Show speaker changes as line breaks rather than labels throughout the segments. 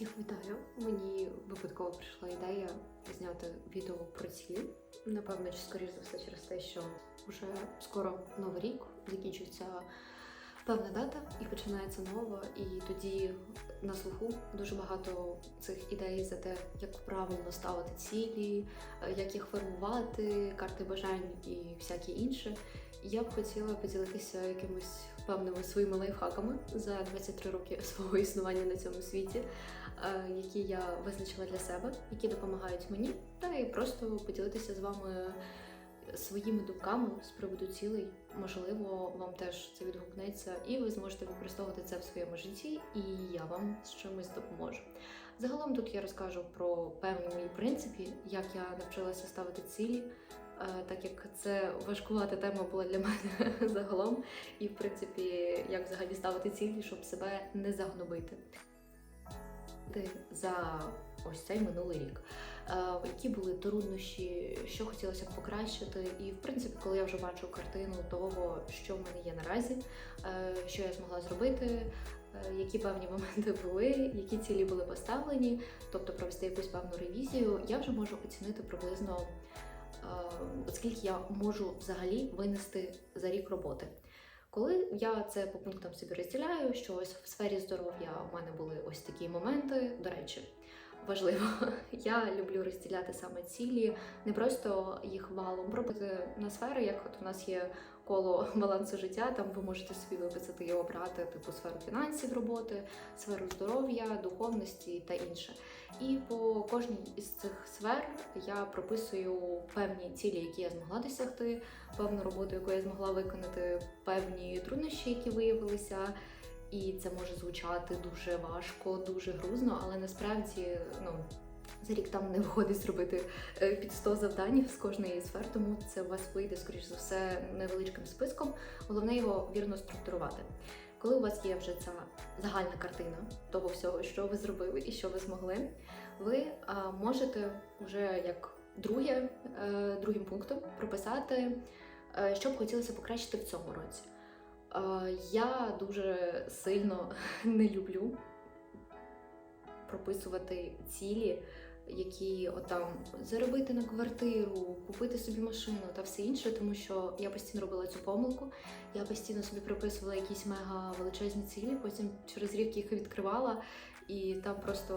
Всіх вітаю. Мені випадково прийшла ідея зняти відео про цілі. Напевно, чи скоріш за все через те, що вже скоро новий рік, закінчується певна дата і починається нова. І тоді на слуху дуже багато цих ідей за те, як правильно ставити цілі, е, як їх формувати, карти бажань і всяке інше. Я б хотіла поділитися якимось певними своїми лайфхаками за 23 роки свого існування на цьому світі, е, які я визначила для себе, які допомагають мені, та і просто поділитися з вами своїми думками з приводу цілей. Можливо, вам теж це відгукнеться, і ви зможете використовувати це в своєму житті, і я вам з чимось допоможу. Загалом тут я розкажу про певні мої принципи, як я навчилася ставити цілі. е, Так як це важкувата тема була для мене загалом, і в принципі, як взагалі ставити цілі, щоб себе не загнобити. За ось цей минулий рік. Е, Які були труднощі, що хотілося б покращити, і в принципі, коли я вже бачу картину того, що в мене є наразі, е, що я змогла зробити, е, які певні моменти були, які цілі були поставлені, тобто провести якусь певну ревізію, я вже можу оцінити приблизно, оскільки я можу взагалі винести за рік роботи. Коли я це по пунктам собі розділяю, що ось в сфері здоров'я у мене були ось такі моменти. До речі, важливо, я люблю розділяти саме цілі, не просто їх валом робити на сфери, як от у нас є коло балансу життя, там ви можете собі виписати і обрати типу сферу фінансів роботи, сферу здоров'я, духовності та інше. І по кожній із цих сфер я прописую певні цілі, які я змогла досягти, певну роботу, яку я змогла виконати, певні труднощі, які виявилися. І це може звучати дуже важко, дуже грузно, але насправді ну, за рік там не виходить зробити е, під 100 завдань з кожної сфер, тому це у вас вийде, скоріш за все, невеличким списком. Головне його вірно структурувати. Коли у вас є вже ця загальна картина того всього, що ви зробили і що ви змогли, ви можете вже як друге, е, другим пунктом прописати, е, що б хотілося покращити в цьому році. Е, Я дуже сильно не люблю прописувати цілі, які отам заробити на квартиру, купити собі машину та все інше, тому що я постійно робила цю помилку. Я постійно собі приписувала якісь мега величезні цілі, потім через рік їх відкривала, і там просто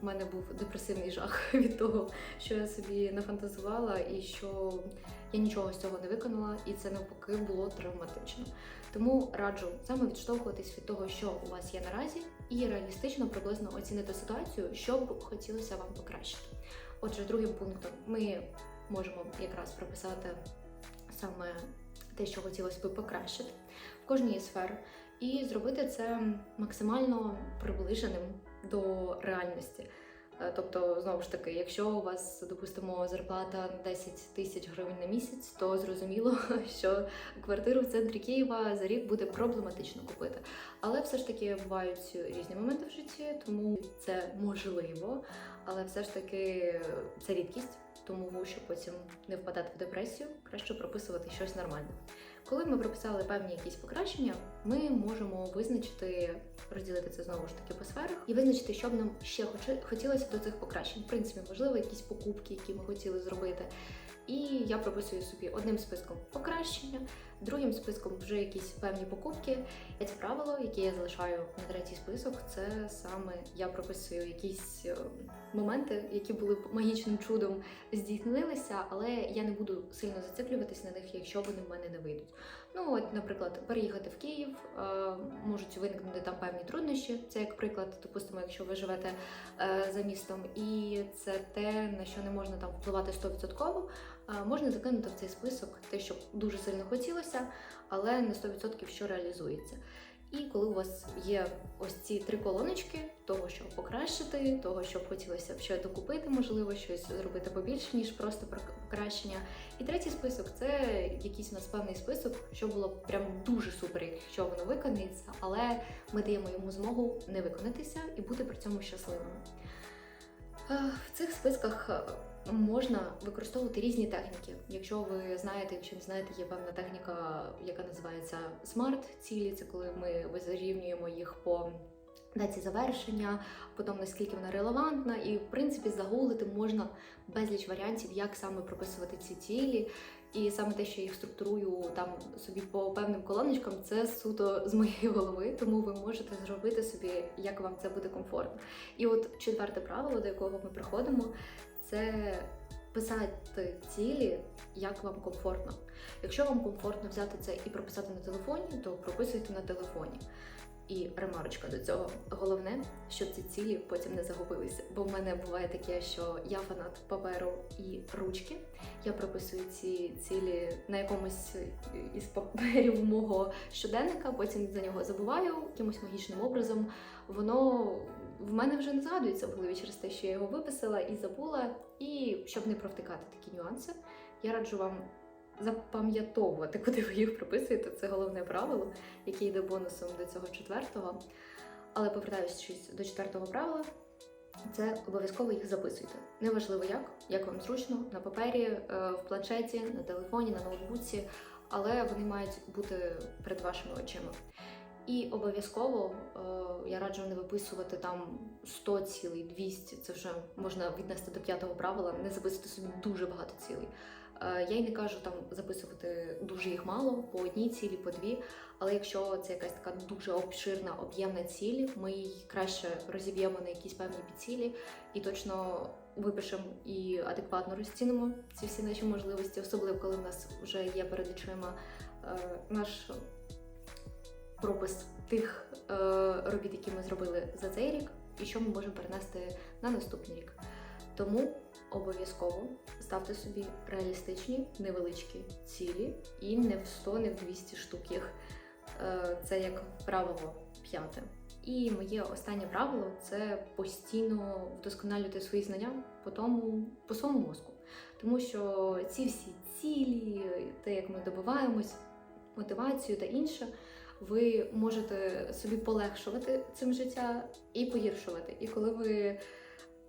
в мене був депресивний жах від того, що я собі нафантазувала, і що я нічого з цього не виконала, і це навпаки було травматично. Тому раджу саме відштовхуватись від того, що у вас є наразі, і реалістично приблизно оцінити ситуацію, що б хотілося вам покращити. Отже, другим пунктом ми можемо якраз прописати саме те, що хотілося б покращити в кожній сфер, і зробити це максимально приближеним до реальності. Е, Тобто, знову ж таки, якщо у вас, допустимо, зарплата 10 тисяч гривень на місяць, то зрозуміло, що квартиру в центрі Києва за рік буде проблематично купити. Але все ж таки бувають різні моменти в житті, тому це можливо, але все ж таки це рідкість, тому щоб потім не впадати в депресію, краще прописувати щось нормальне. Коли ми прописали певні якісь покращення, ми можемо визначити, розділити це знову ж таки по сферах і визначити, що б нам ще хотілося до цих покращень. В принципі, можливо, якісь покупки, які ми хотіли зробити. І я прописую собі одним списком покращення, другим списком вже якісь певні покупки. Це правило, яке я залишаю на третій список, це саме я прописую якісь е, моменти, які були б магічним чудом здійснилися, але я не буду сильно зациклюватись на них, якщо вони в мене не вийдуть. Ну, от, наприклад, переїхати в Київ, е, можуть виникнути там певні труднощі. Це як приклад, допустимо, якщо ви живете е, за містом, і це те, на що не можна там впливати 100%, е, можна закинути в цей список те, що дуже сильно хотілося, але не 100% що реалізується. І коли у вас є ось ці три колоночки, того, що покращити, того, що б хотілося ще докупити, можливо, щось зробити побільше, ніж просто про- покращення. І третій список це якийсь у нас певний список, що було б прям дуже супер, якщо воно виконається, але ми даємо йому змогу не виконатися і бути при цьому щасливими. Е, В цих списках можна використовувати різні техніки. Якщо ви знаєте, якщо не знаєте, є певна техніка, яка називається смарт цілі. Це коли ми визрівнюємо їх по даті завершення, потім наскільки вона релевантна, і в принципі загуглити можна безліч варіантів, як саме прописувати ці цілі. І саме те, що їх структурую там собі по певним колоночкам, це суто з моєї голови, тому ви можете зробити собі, як вам це буде комфортно. І от четверте правило, до якого ми приходимо, це писати цілі, як вам комфортно. Якщо вам комфортно взяти це і прописати на телефоні, то прописуйте на телефоні. І ремарочка до цього. Головне, щоб ці цілі потім не загубилися. Бо в мене буває таке, що я фанат паперу і ручки. Я прописую ці цілі на якомусь із паперів мого щоденника, потім за нього забуваю якимось магічним образом. Воно в мене вже не згадується в голові через те, що я його виписала і забула. І щоб не провтикати такі нюанси, я раджу вам запам'ятовувати, куди ви їх прописуєте. Це головне правило, яке йде бонусом до цього четвертого. Але повертаючись до четвертого правила, це обов'язково їх записуйте. Неважливо як, як вам зручно, на папері, е, в планшеті, на телефоні, на ноутбуці, але вони мають бути перед вашими очима. І обов'язково е, я раджу не виписувати там 100 цілей, 200, це вже можна віднести до п'ятого правила, не записувати собі дуже багато цілей. Е, Я й не кажу там записувати дуже їх мало, по одній цілі, по дві. Але якщо це якась така дуже обширна, об'ємна ціль, ми її краще розіб'ємо на якісь певні підцілі і точно випишемо і адекватно розцінимо ці всі наші можливості, особливо коли в нас вже є перед очима е, наш пропис тих е, робіт, які ми зробили за цей рік, і що ми можемо перенести на наступний рік. Тому обов'язково ставте собі реалістичні невеличкі цілі і не в 100, не в 200 штук їх. Е, Це як правило п'яте. І моє останнє правило це постійно вдосконалювати свої знання по тому, по своєму мозку. Тому що ці всі цілі, те, як ми добиваємось, мотивацію та інше, ви можете собі полегшувати цим життя і погіршувати. І коли ви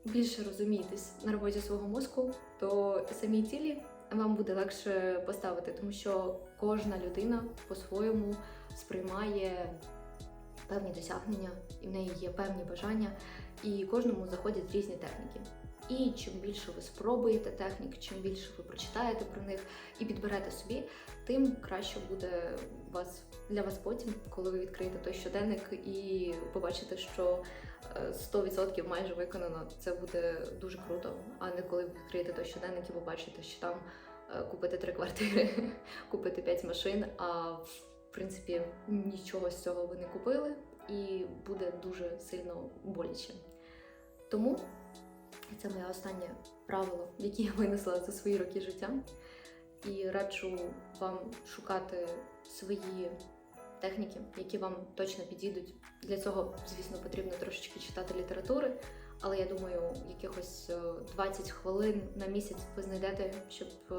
більше розумієтесь на роботі свого мозку, то самі цілі вам буде легше поставити, тому що кожна людина по-своєму сприймає певні досягнення, і в неї є певні бажання, і кожному заходять різні техніки. І чим більше ви спробуєте технік, чим більше ви прочитаєте про них і підберете собі, тим краще буде вас для вас потім, коли ви відкриєте той щоденник і побачите, що е, 100% майже виконано. Це буде дуже круто. А не коли ви відкриєте той щоденник і побачите, що там е, купити три квартири, купити п'ять машин. А в принципі нічого з цього ви не купили, і буде дуже сильно боляче. Тому це моє останнє правило, яке я винесла за свої роки життя. І раджу вам шукати свої техніки, які вам точно підійдуть. Для цього, звісно, потрібно трошечки читати літератури, але я думаю, якихось е, 20 хвилин на місяць ви знайдете, щоб е,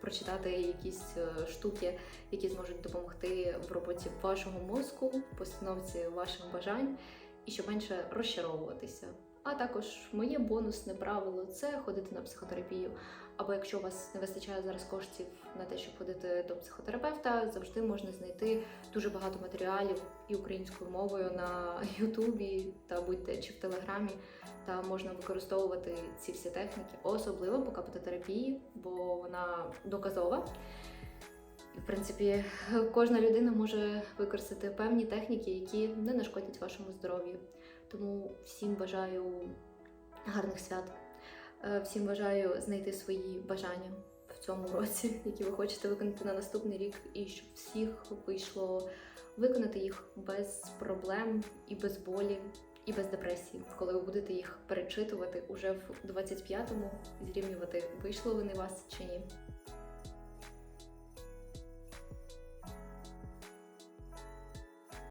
прочитати якісь е, штуки, які зможуть допомогти в роботі вашого мозку, постановці ваших бажань і щоб менше розчаровуватися. А також моє бонусне правило це ходити на психотерапію. Або якщо у вас не вистачає зараз коштів на те, щоб ходити до психотерапевта, завжди можна знайти дуже багато матеріалів і українською мовою на Ютубі та будь-де чи в Телеграмі. Та можна використовувати ці всі техніки, особливо по капототерапії, бо вона доказова. І, в принципі, кожна людина може використати певні техніки, які не нашкодять вашому здоров'ю. Тому всім бажаю гарних свят. Е, Всім бажаю знайти свої бажання в цьому році, які ви хочете виконати на наступний рік, і щоб всіх вийшло виконати їх без проблем і без болі, і без депресії, коли ви будете їх перечитувати уже в 25-му, зрівнювати, вийшло вони вас чи ні.